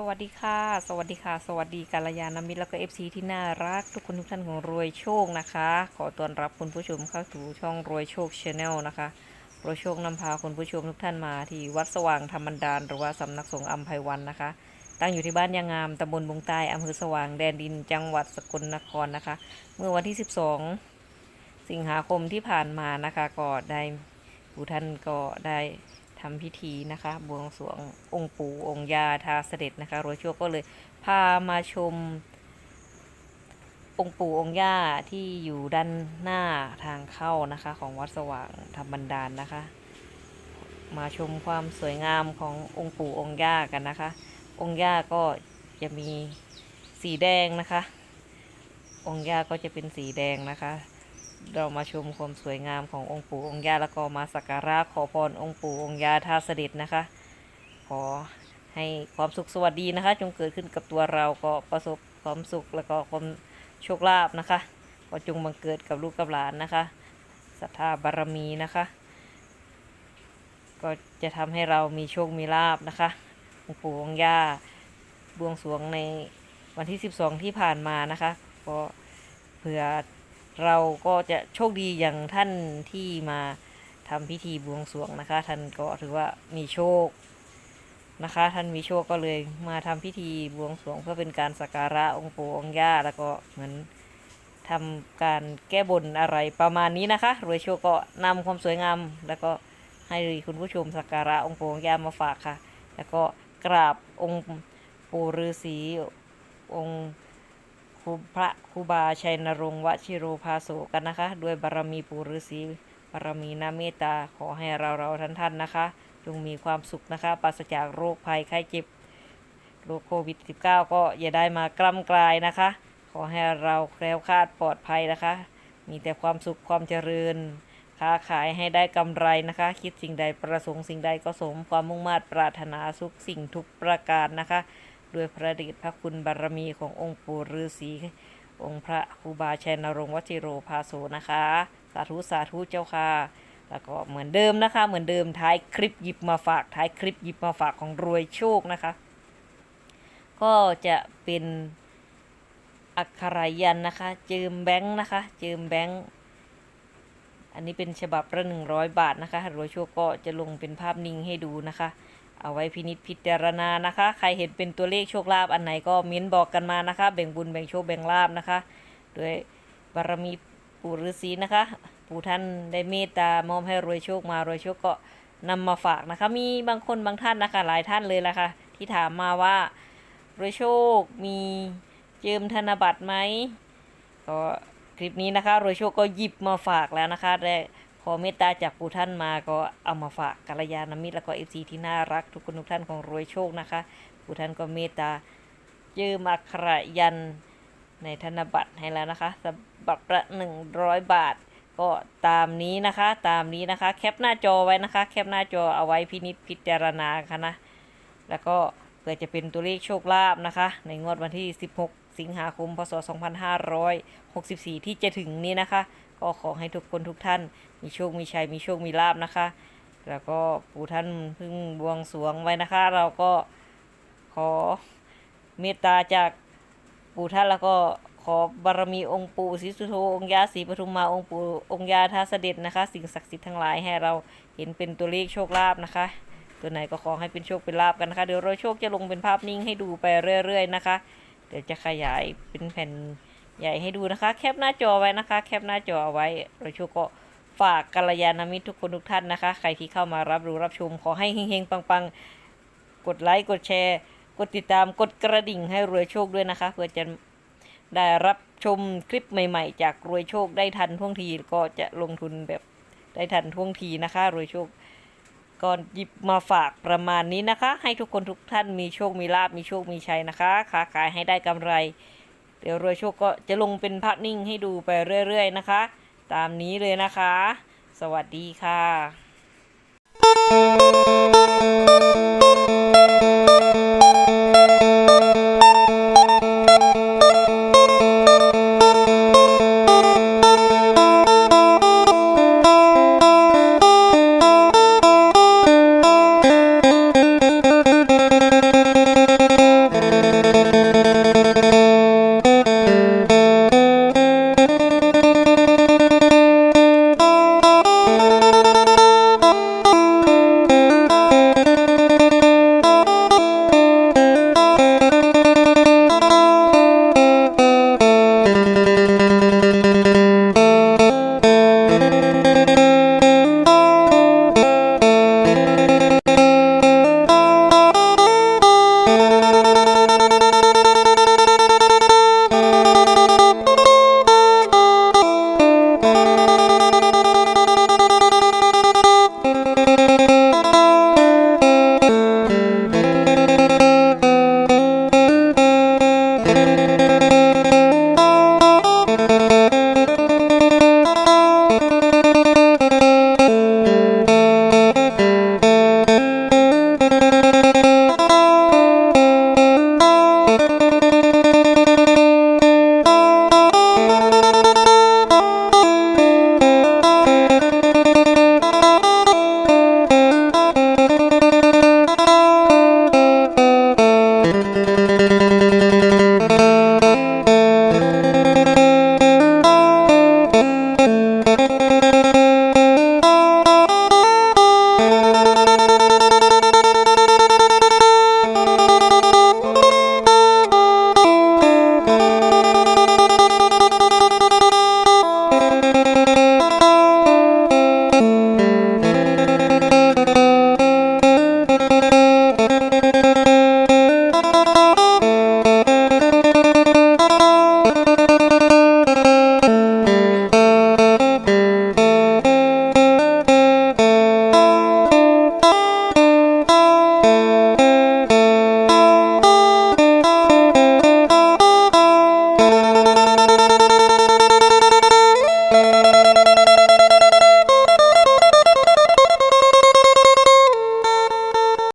สวัสดีค่ะ สวัสดีค่ะ สวัสดีกัลยาณมิตรแล้วก็เอฟซีที่น่ารักทุกคนทุกท่านของรวยโชคนะคะ ขอต้อนรับคุณผู้ชมเข้าสู่ช่องรวยโชคชาแนลนะคะรวยโชคนำพาคุณผู้ชมทุกท่านมาที่วัดสว่างธรรมดารหรือว่าสำนักสงฆ์อัมไพวันนะคะ ตั้งอยู่ที่บ้านยางงามตำบลบงใต้อำเภอสว่างแดนดินจังหวัดสกลนครนะคะ เมื่อวันที่ 12 สิงหาคมที่ผ่านมานะคะก็ได้ผู้ท่านก็ได้ ทำพิธีนะคะบวงสรวงองค์ปู่องค์ยาทาเสด็จนะคะโรยชัวก็เลยพามาชม องค์ปู่องค์ย่าที่อยู่ด้านหน้าทางเข้านะคะของวัดสว่างธรรมบันดาลนะคะ มาชมความสวยงามขององค์ปู่องค์ย่ากันนะคะ องค์ย่าก็จะมีสีแดงนะคะ องค์ย่าก็จะเป็นสีแดงนะคะ เรามาชมความสวยงามขององค์ปู่องค์ย่าแล้วก็มาสักการะขอพรองค์ปู่องค์ย่าท่าเสด็จนะคะ ขอให้ความสุขสวัสดีนะคะ จงเกิดขึ้นกับตัวเราก็ประสบความสุขแล้วก็ความโชคลาภนะคะก็จงบังเกิดกับลูกกับหลานนะคะศรัทธาบารมีนะคะ ก็จะทำให้เรามีโชคมีลาบนะคะองค์ปู่องค์ย่าบวงสรวงในวันที่ 12 ที่ผ่านมานะคะก็เผื่อ เราก็จะโชคดีอย่างท่านที่มาทำพิธีบวงสรวงนะคะ ท่านก็ถือว่ามีโชคนะคะ ท่านมีโชคก็เลยมาทำพิธีบวงสรวงเพื่อเป็นการสักการะองค์ปู่องค์ย่าแล้วก็เหมือนทำการแก้บนอะไรประมาณนี้นะคะรวยโชคก็นำความสวยงามแล้วก็ให้คุณผู้ชมสักการะองค์ปู่องค์ย่ามาฝากค่ะ แล้วก็กราบองค์ปู่ฤาษีองค์ รูพระครูบาชัยนรงค์วชิโรภาโสกันนะคะ ด้วยบารมีปู่ฤาษีบารมีน้ำเมตตาขอให้เราเราท่านท่านนะคะ จงมีความสุขนะคะปราศจากโรคภัยไข้เจ็บโรคโควิด -19 ก็อย่าได้มากล้ำกลายนะคะ ขอให้เราแคล้วคลาดปลอดภัยนะคะ มีแต่ความสุขความเจริญ ค้าขายให้ได้กำไรนะคะ คิดสิ่งใดประสงค์สิ่งใดก็สมความมุ่งมา่ปรารถนาสุขสิ่งทุกประการนะคะ ด้วยพระเดชพระคุณบารมีขององค์ปู่ฤาษีองค์พระครูบาชัยนรงค์วชิโรภาโสนะคะ สาธุสาธุเจ้าค่ะ แล้วก็เหมือนเดิมนะคะ เหมือนเดิมท้ายคลิปหยิบมาฝากท้ายคลิปหยิบมาฝากของรวยโชคนะคะ ก็จะเป็นอักขรายันนะคะ เจิมแบงค์นะคะเจิมแบงค์อันนี้เป็นฉบับละหนึ่งร้อยบาทนะคะรวยโชคก็จะลงเป็นภาพนิ่งให้ดูนะคะ เอาไว้พินิจพิจารณานะคะ ใครเห็นเป็นตัวเลขโชคลาภอันไหนก็เม้นบอกกันมานะคะ แบ่งบุญแบ่งโชคแบ่งลาภนะคะด้วยบารมีปู่ฤาษีนะคะ ปู่ท่านได้เมตตามอบให้รวยโชคมารวยโชคก็นำมาฝากนะคะ มีบางคนบางท่านนะคะหลายท่านเลยละค่ะที่ถามมาว่ารวยโชคมีเจิมธนบัตรไหมก็คลิปนี้นะคะรวยโชคก็หยิบมาฝากแล้วนะคะได้ อเมตตาจากปู่ท่านมาก็เอามาฝากกัลยาณมิตรแล้วก็เอฟซีที่น่ารักทุกคนทุกท่านของรวยโชคนะคะปู่ท่านก็เมตตาเจิมอักขระยันในธนบัตรให้แล้วนะคะฉบับละหนึ่งร้อยบาท ก็ตามนี้นะคะ ตามนี้นะคะ แคปหน้าจอไว้นะคะ แคปหน้าจอเอาไว้พินิจพิจารณาค่ะนะแล้วก็เพื่อจะเป็นตัวเลขโชคลาภนะคะ ในงวดวันที่ 16 สิงหาคม พศ 2564 ที่จะถึงนี้นะคะ ก็ขอให้ทุกคนทุกท่าน มีโชค มีชัย มีโชค มีลาบนะคะ แล้วก็ปู่ท่านเพิ่งบวงสรวงไว้นะคะ เราก็ขอเมตตาจากปู่ท่านแล้วก็ขอบารมีองค์ปู่ศรีสุโธองค์ยาศรีปทุมมาองค์ปู่องค์ยาท่าเสด็จนะคะ สิ่งศักดิ์สิทธิ์ทั้งหลายให้เราเห็นเป็นตัวเลขโชคลาภนะคะ ตัวไหนก็ขอให้เป็นโชคเป็นลาบกันนะคะ เดี๋ยวเราโชคจะลงเป็นภาพนิ่งให้ดูไปเรื่อย ๆ นะคะ เดี๋ยวจะขยายเป็นแผ่นใหญ่ให้ดูนะคะ แคปหน้าจอไว้นะคะ แคปหน้าจอเอาไว้เราโชคก็ฝากกัลยาณมิตรทุกคนทุกท่านนะคะ ใครที่เข้ามารับรู้รับชมขอให้เฮงๆ ปังๆ กดไลค์กดแชร์ กดติดตามกดกระดิ่งให้รวยโชคด้วยนะคะ เพื่อจะได้รับชมคลิปใหม่ๆ จากรวยโชคได้ทันท่วงทีก็จะลงทุนแบบได้ทันท่วงทีนะคะ รวยโชค ก่อนหยิบมาฝากประมาณนี้นะคะ ให้ทุกคนทุกท่านมีโชคมีลาบมีโชคมีชัยนะคะค้าขายให้ได้กำไร เดี๋ยวรวยโชคก็จะลงเป็นภาพนิ่งให้ดูไปเรื่อย ๆ นะคะ ตามนี้เลยนะคะ สวัสดีค่ะ